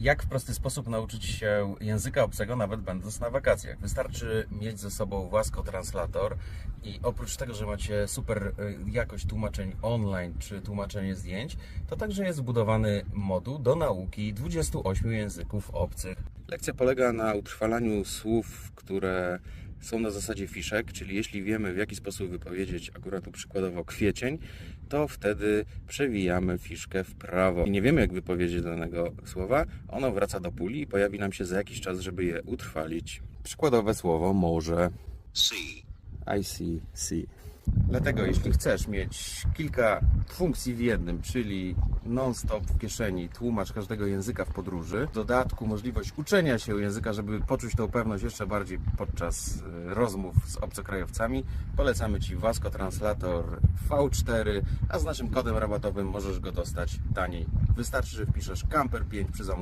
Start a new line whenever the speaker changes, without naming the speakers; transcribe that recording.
Jak w prosty sposób nauczyć się języka obcego, nawet będąc na wakacjach? Wystarczy mieć ze sobą Wasco Translator i oprócz tego, że macie super y, jakość tłumaczeń online czy tłumaczenie zdjęć, to także jest wbudowany moduł do nauki 28 języków obcych. Lekcja polega na utrwalaniu słów, które są na zasadzie fiszek, czyli jeśli wiemy w jaki sposób wypowiedzieć akurat tu przykładowo kwiecień, to wtedy przewijamy fiszkę w prawo. I nie wiemy jak wypowiedzieć danego słowa, ono wraca do puli i pojawi nam się za jakiś czas, żeby je utrwalić. Przykładowe słowo może.
See.
I see, see. Dlatego jeśli chcesz mieć kilka funkcji w jednym, czyli non-stop w kieszeni tłumacz każdego języka w podróży, w dodatku możliwość uczenia się języka, żeby poczuć tą pewność jeszcze bardziej podczas y, rozmów z obcokrajowcami, polecamy Ci Vasco Translator V4, a z naszym kodem rabatowym możesz go dostać taniej. Wystarczy, że wpiszesz Camper 5 przy zamówieniu.